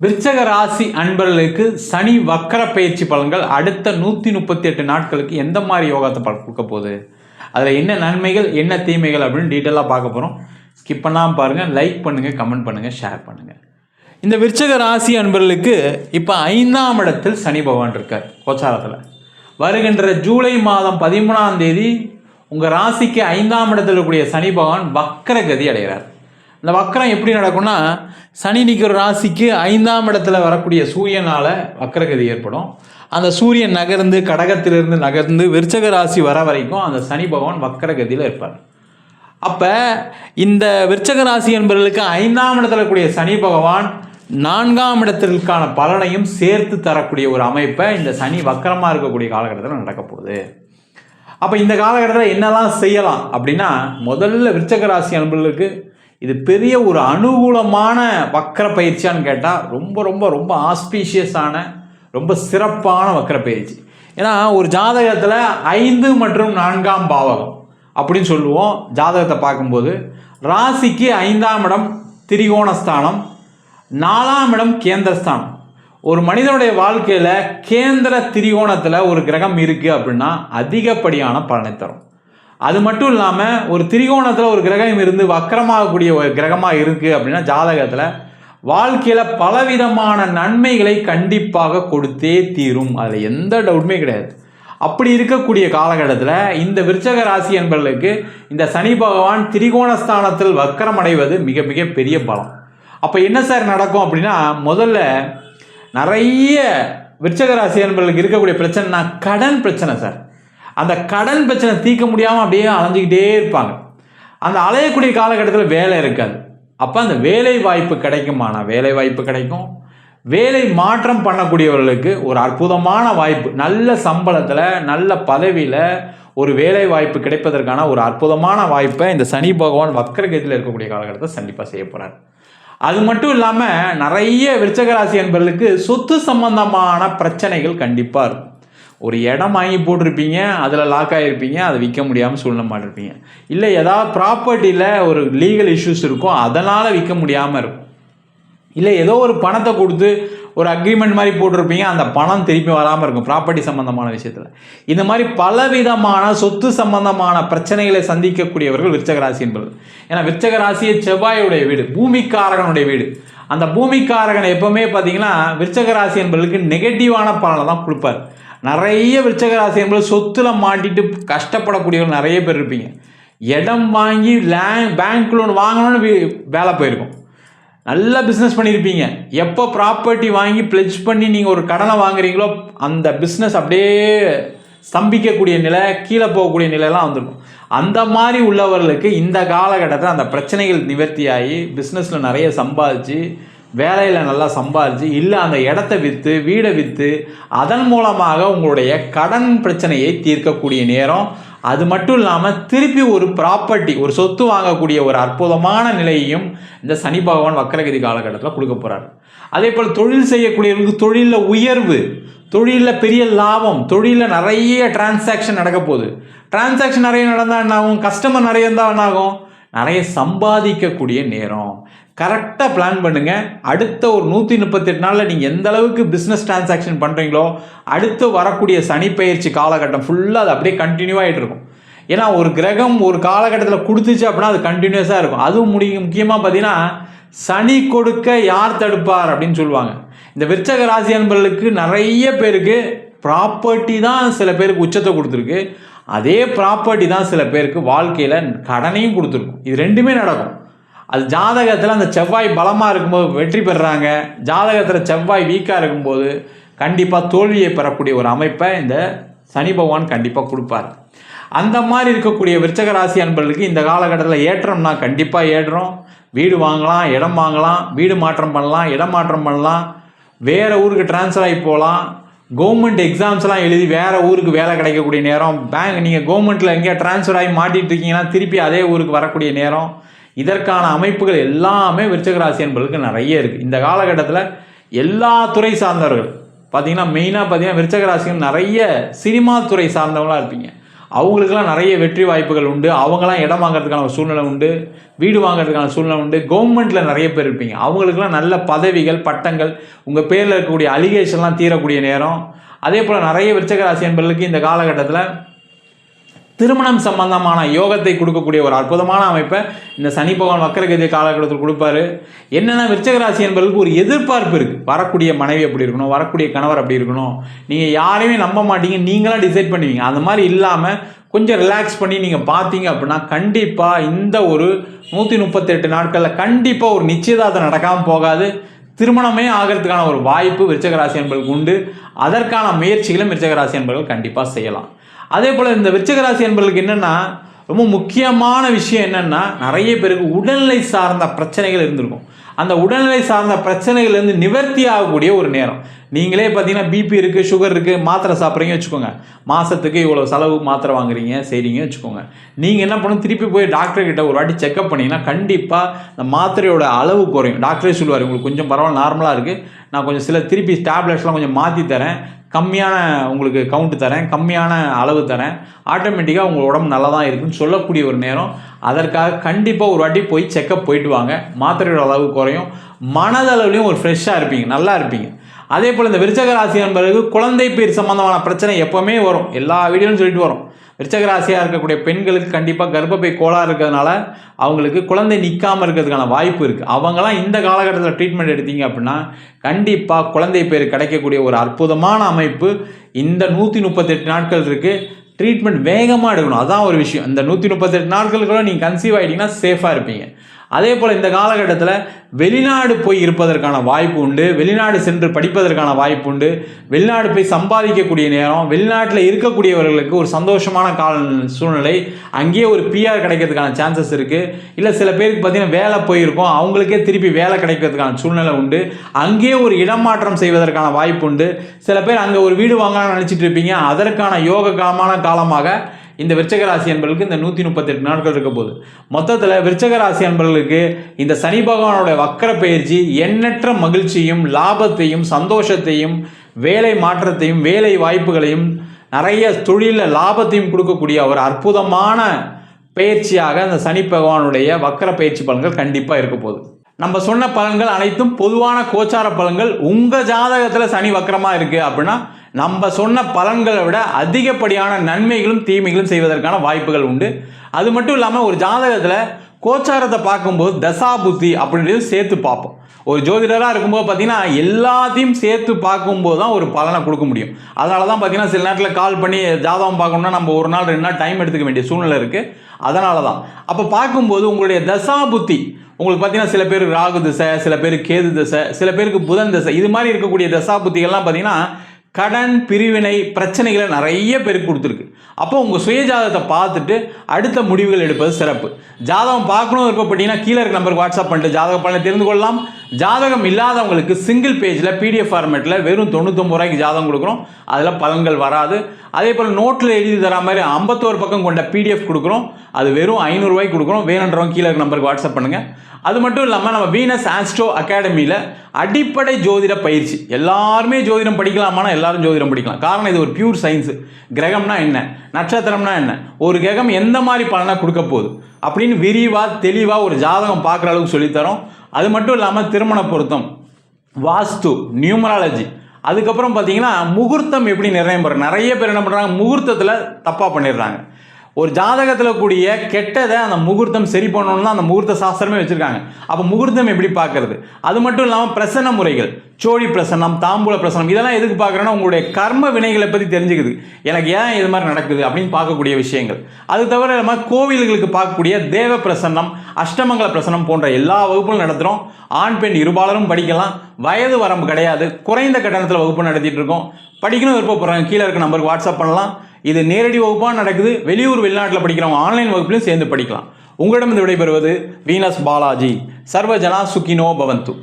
விருச்சக ராசி அன்பர்களுக்கு சனி வக்கர பயிற்சி பலன்கள் அடுத்த நூற்றி முப்பத்தி எட்டு நாட்களுக்கு எந்த மாதிரி யோகத்தை பலன் கொடுக்க போகுது? அதில் என்ன நன்மைகள் என்ன தீமைகள் அப்படின்னு டீட்டெயிலாக பார்க்க போகிறோம் ஸ்கிப் பண்ணாமல் பாருங்கள் லைக் பண்ணுங்கள் கமெண்ட் பண்ணுங்கள் ஷேர் பண்ணுங்கள் இந்த விருச்சக ராசி அன்பர்களுக்கு இப்போ ஐந்தாம் இடத்தில் சனி பகவான் இருக்கார் கோச்சாரத்தில். வருகின்ற ஜூலை மாதம் பதிமூணாம் தேதி உங்கள் ராசிக்கு ஐந்தாம் இடத்தில் இருக்கக்கூடிய சனி பகவான் வக்கர கதி அடைகிறார். இந்த வக்கரம் எப்படி நடக்கும்னா சனி நிற்கிற ராசிக்கு ஐந்தாம் இடத்துல வரக்கூடிய சூரியனால் வக்கரகதி ஏற்படும். அந்த சூரியன் நகர்ந்து கடகத்திலிருந்து நகர்ந்து விருச்சக ராசி வர வரைக்கும் அந்த சனி பகவான் வக்கரகதியில் இருப்பார். அப்போ இந்த விருச்சக ராசி என்பவர்களுக்கு ஐந்தாம் இடத்துல கூடிய சனி பகவான் நான்காம் இடத்திற்கான பலனையும் சேர்த்து தரக்கூடிய ஒரு அமைப்பை இந்த சனி வக்கரமாக இருக்கக்கூடிய காலகட்டத்தில் நடக்க போகுது. அப்போ இந்த காலகட்டத்தில் என்னெல்லாம் செய்யலாம் அப்படின்னா முதல்ல விருச்சக ராசி அன்பர்களுக்கு இது பெரிய ஒரு அனுகூலமான வக்கர பயிற்சியான்னு கேட்டால் ரொம்ப ரொம்ப ரொம்ப ஆஸ்பீஷியஸான ரொம்ப சிறப்பான வக்கர பயிற்சி. ஏன்னா ஒரு ஜாதகத்தில் ஐந்து மற்றும் நான்காம் பாவகம் அப்படின்னு சொல்லுவோம். ஜாதகத்தை பார்க்கும்போது ராசிக்கு ஐந்தாம் இடம் திரிகோணஸ்தானம் நாலாம் இடம் கேந்திரஸ்தானம் ஒரு மனிதனுடைய வாழ்க்கையில் கேந்திர திரிகோணத்தில் ஒரு கிரகம் இருக்குது அப்படின்னா அதிகப்படியான பலனை தரும். அது மட்டும் இல்லாமல் ஒரு திரிகோணத்தில் ஒரு கிரகம் இருந்து வக்கரமாகக்கூடிய ஒரு கிரகமாக இருக்குது அப்படின்னா ஜாதகத்தில் வாழ்க்கையில் பலவிதமான நன்மைகளை கண்டிப்பாக கொடுத்தே தீரும். அதில் எந்த டவுட்டுமே கிடையாது. அப்படி இருக்கக்கூடிய காலகட்டத்தில் இந்த விருச்சக ராசி என்பவர்களுக்கு இந்த சனி பகவான் திரிகோணஸ்தானத்தில் வக்கரம் அடைவது மிக மிக பெரிய பலம். அப்போ என்ன சார் நடக்கும் அப்படின்னா முதல்ல நிறைய விருச்சக ராசி என்பவர்களுக்கு இருக்கக்கூடிய பிரச்சனைனா கடன் பிரச்சனை சார். அந்த கடன் பிரச்சனை தீர்க்க முடியாமல் அப்படியே அலைஞ்சிக்கிட்டே இருப்பாங்க. அந்த அலையக்கூடிய காலகட்டத்தில் வேலை இருக்காது. அப்போ அந்த வேலை வாய்ப்பு கிடைக்குமானா? வேலை வாய்ப்பு கிடைக்கும். வேலை மாற்றம் பண்ணக்கூடியவர்களுக்கு ஒரு அற்புதமான வாய்ப்பு. நல்ல சம்பளத்தில் நல்ல பதவியில் ஒரு வேலை வாய்ப்பு கிடைப்பதற்கான ஒரு அற்புதமான வாய்ப்பை இந்த சனி பகவான் வக்கரகத்தில் இருக்கக்கூடிய காலகட்டத்தில் கண்டிப்பாக செய்ய போகிறார் அது மட்டும் இல்லாமல் நிறைய விருச்சகராசி என்பவர்களுக்கு சொத்து சம்பந்தமான பிரச்சனைகள் கண்டிப்பாக இருக்கும். ஒரு இடம் வாங்கி போட்டிருப்பீங்க அதில் லாக் ஆகிருப்பீங்க அதை விற்க முடியாமல் சூழ்நிலை மாட்டிருப்பீங்க. இல்லை ஏதாவது ப்ராப்பர்ட்டியில் ஒரு லீகல் இஷ்யூஸ் இருக்கும் அதனால் விற்க முடியாமல் இருக்கும். இல்லை ஏதோ ஒரு பணத்தை கொடுத்து ஒரு அக்ரிமெண்ட் மாதிரி போட்டிருப்பீங்க அந்த பணம் திருப்பி வராமல் இருக்கும் ப்ராப்பர்ட்டி சம்மந்தமான விஷயத்தில். இந்த மாதிரி பலவிதமான சொத்து சம்பந்தமான பிரச்சனைகளை சந்திக்கக்கூடியவர்கள் விருச்சக ராசி என்பது. ஏன்னா விருச்சக ராசியை செவ்வாயுடைய வீடு பூமிக்காரகனுடைய வீடு. அந்த பூமிக்காரகன் எப்பவுமே பார்த்தீங்கன்னா விருச்சக ராசி என்பதற்கு நெகட்டிவான பலனை தான் கொடுப்பார். நிறைய விருச்சக என்பது சொத்துல மாட்டிட்டு கஷ்டப்படக்கூடியவர்கள் நிறைய பேர் இருப்பீங்க. இடம் வாங்கி லே பேங்க் லோன் வாங்கணும்னு வேலை போயிருக்கும். நல்ல பிஸ்னஸ் பண்ணியிருப்பீங்க. எப்போ ப்ராப்பர்ட்டி வாங்கி ப்ளெஜ் பண்ணி நீங்கள் ஒரு கடனை வாங்குறீங்களோ அந்த பிஸ்னஸ் அப்படியே ஸ்தம்பிக்கக்கூடிய நிலை கீழே போகக்கூடிய நிலையெல்லாம் வந்திருக்கும். அந்த மாதிரி உள்ளவர்களுக்கு இந்த காலகட்டத்தில் அந்த பிரச்சனைகள் நிவர்த்தியாகி பிஸ்னஸில் நிறைய சம்பாதிச்சு வேலையில் நல்லா சம்பாதிச்சு இல்லை அந்த இடத்த விற்று வீடை விற்று அதன் மூலமாக உங்களுடைய கடன் பிரச்சனையை தீர்க்கக்கூடிய நேரம். அது மட்டும் இல்லாமல் திருப்பி ஒரு ப்ராப்பர்ட்டி ஒரு சொத்து வாங்கக்கூடிய ஒரு அற்புதமான நிலையையும் இந்த சனி பகவான் வக்கரகிரி காலகட்டத்தில் கொடுக்க போகிறார் அதே போல் தொழில் செய்யக்கூடியவர்களுக்கு தொழிலில் உயர்வு தொழிலில் பெரிய லாபம் தொழிலில் நிறைய டிரான்சாக்ஷன் நடக்க போகுது. டிரான்சாக்ஷன் நிறைய நடந்தால் என்ன ஆகும்? கஸ்டமர் நிறைய இருந்தால் என்ன ஆகும்? நிறைய சம்பாதிக்கக்கூடிய நேரம். கரெக்டாக பிளான் பண்ணுங்கள் அடுத்த ஒரு நூற்றி முப்பத்தெட்டு நாளில் நீங்கள் எந்த அளவுக்கு பிஸ்னஸ் டிரான்சாக்ஷன் பண்ணுறீங்களோ அடுத்து வரக்கூடிய சனி பயிற்சி காலகட்டம் ஃபுல்லாக அது அப்படியே கண்டினியூ ஆகிட்டு இருக்கும். ஏன்னா ஒரு கிரகம் ஒரு காலகட்டத்தில் கொடுத்துச்சு அப்படின்னா அது கண்டினியூஸாக இருக்கும். அதுவும் முடி முக்கியமாக பார்த்தீங்கன்னா சனி கொடுக்க யார் தடுப்பார் அப்படின்னு சொல்லுவாங்க. இந்த விற்சக ராசி அன்பர்களுக்கு நிறைய பேருக்கு ப்ராப்பர்ட்டி தான் சில பேருக்கு உச்சத்தை கொடுத்துருக்கு. அதே ப்ராப்பர்ட்டி தான் சில பேருக்கு வாழ்க்கையில் கடனையும் கொடுத்துருக்கும். இது ரெண்டுமே நடக்கும். அது ஜாதகத்தில் அந்த செவ்வாய் பலமாக இருக்கும்போது வெற்றி பெறுறாங்க. ஜாதகத்தில் செவ்வாய் வீக்காக இருக்கும்போது கண்டிப்பாக தோல்வியை பெறக்கூடிய ஒரு அமைப்பை இந்த சனி பகவான் கண்டிப்பாக கொடுப்பார். அந்த மாதிரி இருக்கக்கூடிய விருச்சக ராசி அன்பர்களுக்கு இந்த காலகட்டத்தில் ஏற்றம்னா கண்டிப்பாக ஏறுறோம். வீடு வாங்கலாம் இடம் வாங்கலாம் வீடு மாற்றம் பண்ணலாம் இடம் மாற்றம் பண்ணலாம். வேறு ஊருக்கு ட்ரான்ஸ்ஃபர் ஆகி போகலாம். கவர்மெண்ட் எக்ஸாம்ஸ்லாம் எழுதி வேறு ஊருக்கு வேலை கிடைக்கக்கூடிய நேரம். பேங்க் நீங்கள் கவர்மெண்ட்டில் எங்கேயா ட்ரான்ஸ்ஃபர் ஆகி மாட்டிகிட்டு இருக்கீங்கன்னா திருப்பி அதே ஊருக்கு வரக்கூடிய நேரம். இதற்கான அமைப்புகள் எல்லாமே விருச்சகராசி என்பதற்கு நிறைய இருக்குது இந்த காலகட்டத்தில் எல்லா துறை சார்ந்தவர்கள் பார்த்தீங்கன்னா மெயினாக பார்த்தீங்கன்னா விருச்சகராசிகள் நிறைய சினிமா துறை சார்ந்தவங்களாக இருப்பீங்க. அவங்களுக்கெல்லாம் நிறைய வெற்றி வாய்ப்புகள் உண்டு. அவங்களாம் இடம் வாங்குறதுக்கான சூழ்நிலை உண்டு. வீடு வாங்குறதுக்கான சூழ்நிலை உண்டு. கவர்மெண்ட்டில் நிறைய பேர் இருப்பீங்க. அவங்களுக்கெல்லாம் நல்ல பதவிகள் பட்டங்கள் உங்கள் பேரில் இருக்கக்கூடிய அலிகேஷன்லாம் தீரக்கூடிய நேரம். அதே போல் நிறைய விருச்சகராசி என்பவர்களுக்கு இந்த காலகட்டத்தில் திருமணம் சம்பந்தமான யோகத்தை கொடுக்கக்கூடிய ஒரு அற்புதமான அமைப்பை இந்த சனி பகவான் வக்கரகதி காலகட்டத்தில் கொடுப்பாரு. என்னென்னா விருச்சக ராசி என்பதற்கு ஒரு எதிர்பார்ப்பு இருக்குது வரக்கூடிய மனைவி அப்படி இருக்கணும்? வரக்கூடிய கணவர் அப்படி இருக்கணும்? நீங்கள் யாரையுமே நம்ப மாட்டீங்க. நீங்களாம் டிசைட் பண்ணுவீங்க. அந்த மாதிரி இல்லாமல் கொஞ்சம் ரிலாக்ஸ் பண்ணி நீங்கள் பார்த்தீங்க அப்படின்னா கண்டிப்பாக இந்த ஒரு நூற்றி முப்பத்தெட்டு நாட்களில் கண்டிப்பாக ஒரு நிச்சயதார்த்தம் நடக்காமல் போகாது. திருமணமே ஆகிறதுக்கான ஒரு வாய்ப்பு விருச்சகராசி ராசி உண்டு. அதற்கான முயற்சிகளும் விருச்சகராசி என்பவர்கள் கண்டிப்பாக செய்யலாம். அதே போல் இந்த விருச்சகராசி என்பவர்களுக்கு என்னென்னா ரொம்ப முக்கியமான விஷயம் என்னென்னா நிறைய பேருக்கு உடல்நிலை சார்ந்த பிரச்சனைகள் இருந்திருக்கும். அந்த உடல்நிலை சார்ந்த பிரச்சனைகள்லேருந்து நிவர்த்தி ஆகக்கூடிய ஒரு நேரம். நீங்களே பார்த்தீங்கன்னா பிபி இருக்குது சுகர் இருக்குது மாத்திரை சாப்பிட்றீங்க வச்சுக்கோங்க. மாதத்துக்கு இவ்வளோ செலவு மாத்திரை வாங்குறீங்க செய்கிறீங்க வச்சுக்கோங்க. நீங்கள் என்ன பண்ணணும்? திருப்பி போய் டாக்டர்கிட்ட ஒரு வாட்டி செக்அப் பண்ணிங்கன்னா கண்டிப்பாக இந்த மாத்திரையோட அளவு குறையும். டாக்டரே சொல்லுவார் உங்களுக்கு கொஞ்சம் பரவாயில்ல நார்மலாக இருக்குது நான் கொஞ்சம் சில திருப்பி டேப்லெட்ஸ்லாம் கொஞ்சம் மாற்றி தரேன். கம்மியான உங்களுக்கு கவுண்ட் தரேன் கம்மியான அளவு தரேன். ஆட்டோமேட்டிக்காக உங்கள் உடம்பு நல்லா தான் இருக்குன்னு சொல்லக்கூடிய ஒரு நேரம். அதற்காக கண்டிப்பாக ஒரு வாட்டி போய் செக்கப் போயிட்டு வாங்க. மாத்திரையோட அளவு குறையும். மனதளவுலையும் ஒரு ஃப்ரெஷ்ஷாக இருப்பீங்க நல்லா இருப்பீங்க. அதே போல் இந்த விருச்சக ராசி என்பதற்கு குழந்தை பேர் சம்பந்தமான பிரச்சனை எப்போவுமே வரும். எல்லா வீடியோலும் சொல்லிட்டு வரும். விருச்சக ராசியாக இருக்கக்கூடிய பெண்களுக்கு கண்டிப்பாக கர்ப்பப்பை கோளாறு இருக்கிறதுனால அவங்களுக்கு குழந்தை நிற்காமல் இருக்கிறதுக்கான வாய்ப்பு இருக்குது அவங்களாம் இந்த காலகட்டத்தில் ட்ரீட்மெண்ட் எடுத்தீங்க அப்படின்னா கண்டிப்பாக குழந்தை பேர் கிடைக்கக்கூடிய ஒரு அற்புதமான அமைப்பு இந்த நூற்றி முப்பத்தெட்டு நாட்கள் இருக்குது ட்ரீட்மெண்ட் வேகமாக எடுக்கணும். அதான் ஒரு விஷயம். இந்த நூற்றி முப்பத்தெட்டு நாட்களுக்குள்ள நீங்கள் கன்சீவ் ஆகிட்டிங்கன்னா சேஃபாக இருப்பீங்க. அதே போல் இந்த காலகட்டத்தில் வெளிநாடு போய் இருப்பதற்கான வாய்ப்பு உண்டு. வெளிநாடு சென்று படிப்பதற்கான வாய்ப்பு உண்டு. வெளிநாடு போய் சம்பாதிக்கக்கூடிய நேரம் வெளிநாட்டில் இருக்கக்கூடியவர்களுக்கு ஒரு சந்தோஷமான கால சூழ்நிலை. அங்கேயே ஒரு பிஆர் கிடைக்கிறதுக்கான சான்சஸ் இருக்குது இல்லை சில பேருக்கு பார்த்தீங்கன்னா வேலை போயிருக்கோம். அவங்களுக்கே திருப்பி வேலை கிடைக்கிறதுக்கான சூழ்நிலை உண்டு. அங்கேயே ஒரு இடமாற்றம் செய்வதற்கான வாய்ப்பு உண்டு. சில பேர் அங்கே ஒரு வீடு வாங்கலாம்னு நினச்சிட்டு இருப்பீங்க. அதற்கான யோக காலமான காலமாக இந்த விருச்சக ராசி அன்பர்களுக்கு இந்த நூற்றி முப்பத்தெட்டு நாட்கள் இருக்க போகுது. மொத்தத்தில் விருச்சக ராசி அன்பர்களுக்கு இந்த சனி பகவானோட வக்கர பயிற்சி எண்ணற்ற மகிழ்ச்சியும் லாபத்தையும் சந்தோஷத்தையும் வேலை மாற்றத்தையும் வேலை வாய்ப்புகளையும் நிறைய தொழிலில் லாபத்தையும் கொடுக்கக்கூடிய ஒரு அற்புதமான பயிற்சியாக அந்த சனி பகவானுடைய வக்கர பயிற்சி பலன்கள் கண்டிப்பாக இருக்க போகுது. நம்ம சொன்ன பலன்கள் அனைத்தும் பொதுவான கோச்சார பலன்கள். உங்கள் ஜாதகத்தில் சனி வக்கரமாக இருக்குது அப்படின்னா நம்ம சொன்ன பலன்களை விட அதிகப்படியான நன்மைகளும் தீமைகளும் செய்வதற்கான வாய்ப்புகள் உண்டு. அது மட்டும் இல்லாமல் ஒரு ஜாதகத்தில் கோச்சாரத்தை பார்க்கும்போது தசா புத்தி அப்படின்றது சேர்த்து பார்ப்போம். ஒரு ஜோதிடராக இருக்கும்போது பார்த்தீங்கன்னா எல்லாத்தையும் சேர்த்து பார்க்கும்போது தான் ஒரு பலனை கொடுக்க முடியும். அதனால தான் பார்த்தீங்கன்னா சில நேரத்தில் கால் பண்ணி ஜாதகம் பார்க்கணும்னா நம்ம ஒரு நாள் ரெண்டு நாள் டைம் எடுத்துக்க வேண்டிய சூழ்நிலை இருக்குது அதனால தான் அப்போ பார்க்கும்போது உங்களுடைய தசா புத்தி உங்களுக்கு பார்த்தீங்கன்னா சில பேர் ராகு திசை சில பேர் கேது திசை சில பேருக்கு புதன் திசை இது மாதிரி இருக்கக்கூடிய தசா புத்திகள்லாம் பார்த்தீங்கன்னா கடன் பிரிவினை பிரச்சனைகளை நிறைய பேருக்கு கொடுத்துருக்கு. அப்போ உங்கள் சுயஜாதகத்தை பார்த்துட்டு அடுத்த முடிவுகள் எடுப்பது சிறப்பு. ஜாதகம் பார்க்கணும் பார்த்தீங்கன்னா கீழே இருக்க நம்பருக்கு வாட்ஸ்அப் பண்ணிட்டு ஜாதக பலனை தெரிந்து கொள்ளலாம். ஜாதகம் இல்லாதவங்களுக்கு சிங்கிள் பேஜில் பிடிஎஃப் ஃபார்மேட்டில் வெறும் தொண்ணூத்தொம்பது ரூபாய்க்கு ஜாதகம் கொடுக்குறோம். அதில் பலன்கள் வராது. அதே போல் நோட்டில் எழுதி தர மாதிரி ஐம்பத்தோரு பக்கம் கொண்ட பிடிஎஃப் கொடுக்குறோம். அது வெறும் ஐநூறுரூவாய்க்கு கொடுக்குறோம். வேணுன்றவங்க கீழே இருக்க நம்பருக்கு வாட்ஸ்அப் பண்ணுங்கள் அது மட்டும் இல்லாமல் நம்ம வீனஸ் ஆஸ்ட்ரோ அகாடமியில் அடிப்படை ஜோதிட பயிற்சி. எல்லாருமே ஜோதிடம் படிக்கலாமானா எல்லாரும் ஜோதிடம் படிக்கலாம். காரணம் இது ஒரு பியூர் சயின்ஸு கிரகம்னா என்ன? நட்சத்திரம்னா என்ன? ஒரு கிரகம் எந்த மாதிரி பலனை கொடுக்க போகுது? அப்படின்னு விரிவாக தெளிவாக ஒரு ஜாதகம் பார்க்குற அளவுக்கு சொல்லித்தரோம். அது மட்டும் இல்லாமல் திருமண பொருத்தம் வாஸ்து நியூமராலஜி. அதுக்கப்புறம் பார்த்தீங்கன்னா முகூர்த்தம் எப்படி நிர்ணயம் பண்ணுறாங்க நிறைய பேர் என்ன பண்ணுறாங்க முகூர்த்தத்தில் தப்பாக பண்ணிடுறாங்க. ஒரு ஜாதகத்தில் கூடிய கெட்டதை அந்த முகூர்த்தம் சரி பண்ணணும்னு தான் அந்த முகூர்த்த சாஸ்திரமே வச்சுருக்காங்க. அப்போ முகூர்த்தம் எப்படி பார்க்கறது? அது மட்டும் இல்லாமல் பிரசன்ன முறைகள் சோழி பிரசன்னம் தாம்பூல பிரசனம் இதெல்லாம் எதுக்கு பார்க்குறேன்னா உங்களுடைய கர்ம வினைகளை பற்றி தெரிஞ்சுக்குது. எனக்கு ஏன் இது மாதிரி நடக்குது அப்படின்னு பார்க்கக்கூடிய விஷயங்கள். அது தவிர நம்ம கோவில்களுக்கு பார்க்கக்கூடிய தேவ பிரசன்னம் அஷ்டமங்கல பிரசனம் போன்ற எல்லா வகுப்புகளும் நடத்துகிறோம் ஆண் பெண் இருபாலரும் படிக்கலாம். வயது வரம்பு கிடையாது. குறைந்த கட்டணத்தில் வகுப்பு நடத்திட்டு இருக்கோம். படிக்கணும் விருப்பப்படுறாங்க. கீழே இருக்க நம்பருக்கு வாட்ஸ்அப் பண்ணலாம். இது நேரடி வகுப்பாக நடக்குது. வெளியூர் வெளிநாட்டில் படிக்கிறவங்க ஆன்லைன் வகுப்புலையும் சேர்ந்து படிக்கலாம். உங்களிடம் விடைபெறுவது வீனஸ் பாலாஜி. சர்வஜனா சுகினோ பவந்து.